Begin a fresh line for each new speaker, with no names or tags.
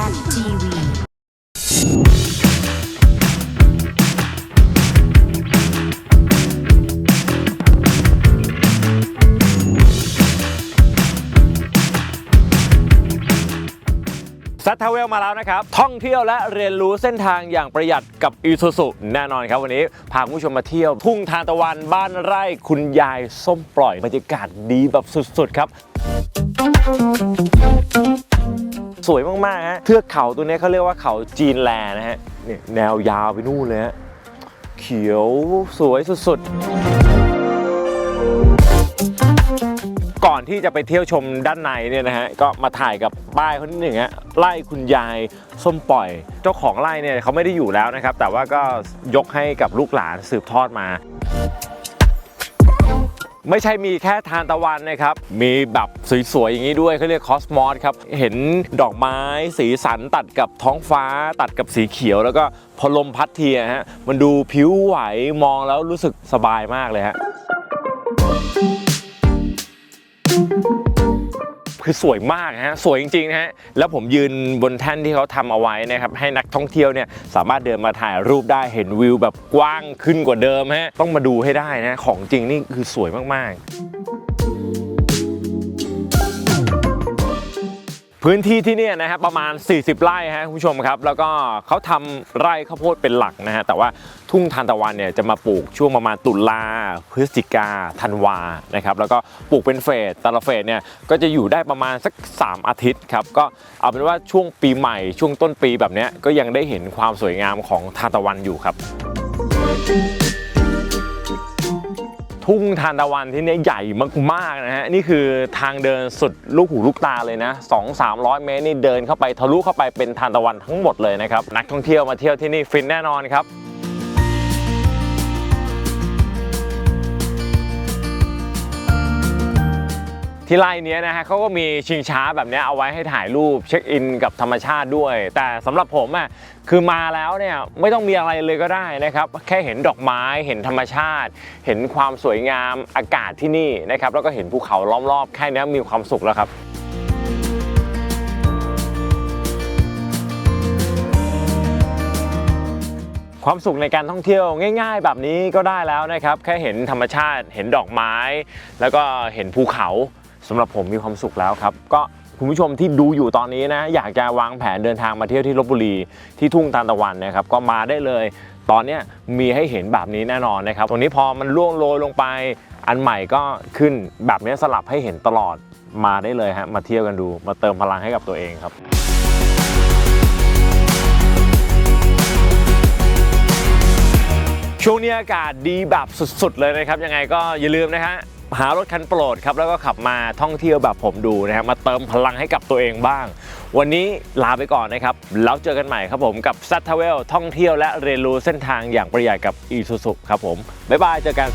ZTV
ซัตทาเวลมาแล้วนะครับ ท่องเที่ยวและเรียนรู้เส้นทางอย่างประหยัดกับอีซูซุแน่นอนครับวันนี้ พาคุณผู้ชมมาเที่ยว ทุ่งทานตะวันบ้านไร่คุณยายส้มปล่อยบรรยากาศดีแบบสุด ๆ ครับ สวยมากๆฮะเทือกเขาตัวนี้เขาเรียกว่าเขาจีนแลนะฮะเนี่ยแนวยาวไปนู่นเลยฮะเขียวสวยสุดๆ ก่อนที่จะไปเที่ยวชมด้านในเนี่ยนะฮะก็มาถ่ายกับป้ายคนหนึ่งฮะไล่คุณยายส้มปล่อย เจ้าของไร่เนี่ยเขาไม่ได้อยู่แล้วนะครับ แต่ว่าก็ยกให้กับลูกหลานสืบทอดมา ไม่ใช่มีแค่ทานตะวันนะครับ มีแบบสวยๆอย่างนี้ด้วยเขาเรียกคอสมอสครับ เห็นดอกไม้สีสันตัดกับท้องฟ้า ตัดกับสีเขียว แล้วก็พอลมพัดเทียฮะมันดูผิวไหวมองแล้วรู้สึกสบายมากเลยฮะ คือสวยมากนะฮะสวยจริงๆนะฮะแล้วผมยืนบนแท่นที่เขาทำเอาไว้นะครับให้นักท่องเที่ยวเนี่ยสามารถเดินมาถ่ายรูปได้เห็นวิวแบบกว้างขึ้นกว่าเดิมฮะต้องมาดูให้ได้นะของจริงนี่คือสวยมากๆ พื้นที่ที่นี่นะครับประมาณ 40 ไร่ฮะคุณผู้ชมครับ แล้วก็เขาทำไร่ข้าวโพดเป็นหลักนะฮะแต่ว่าทุ่งทานตะวันเนี่ยจะมาปลูกช่วงประมาณตุลาพฤศจิกาธันวานะครับแล้วก็ปลูกเป็นเฟสแต่ละเฟสเนี่ยก็จะอยู่ได้ประมาณสัก 3 อาทิตย์ครับก็เอาเป็นว่าช่วงปีใหม่ช่วงต้นปีแบบนี้ก็ยังได้เห็นความสวยงามของทานตะวันอยู่ครับ ทุ่งทานตะวันที่นี่ใหญ่มากๆนะฮะนี่คือทางเดินสุดลูกหูลูกตาเลยนะ2 3 0 0 เมตรนี่เดินเข้าไปทะลุเข้าไปเป็นทานตะวันทั้งหมดเลยนะครับนักท่องเที่ยวมาเที่ยวที่นี่ฟินแน่นอนครับ ที่ไร่นี้นะฮะเขาก็มีชิงช้าแบบนี้เอาไว้ให้ถ่ายรูปเช็คอินกับธรรมชาติด้วย แต่สำหรับผมอะคือมาแล้วเนี่ยไม่ต้องมีอะไรเลยก็ได้นะครับ แค่เห็นดอกไม้เห็นธรรมชาติ เห็นความสวยงามอากาศที่นี่นะครับแล้วก็เห็นภูเขาล้อมรอบแค่นี้มีความสุขแล้วครับความสุขในการท่องเที่ยวง่าย ๆ แบบนี้ก็ได้แล้วนะครับ แค่เห็นธรรมชาติเห็นดอกไม้ แล้วก็เห็นภูเขา สำหรับผมมีความสุขแล้วครับ ก็คุณผู้ชมที่ดูอยู่ตอนนี้นะ อยากจะวางแผนเดินทางมาเที่ยวที่ลบบุรีที่ทุ่งทานตะวันนะครับ ก็มาได้เลย ตอนนี้มีให้เห็นแบบนี้แน่นอนนะครับตรงนี้พอมันล่วงโรยลงไป อันใหม่ก็ขึ้นแบบนี้สลับให้เห็นตลอดมาได้เลยฮะมาเที่ยวกันดู มาเติมพลังให้กับตัวเองครับช่วงนี้อากาศดีแบบสุดๆเลยนะครับ ยังไงก็อย่าลืมนะฮะ หารถคันโปรดครับแล้วก็ขับมาท่องเที่ยวแบบผมดูนะครับมาเติมพลังให้กับตัวเองบ้าง วันนี้ลาไปก่อนนะครับแล้วเจอกันใหม่ครับผมกับซัตเทเวลท่องเที่ยวและเรียนรู้เส้นทางอย่างประหยัดกับอีซูซุครับผมบ๊ายบายเจอกัน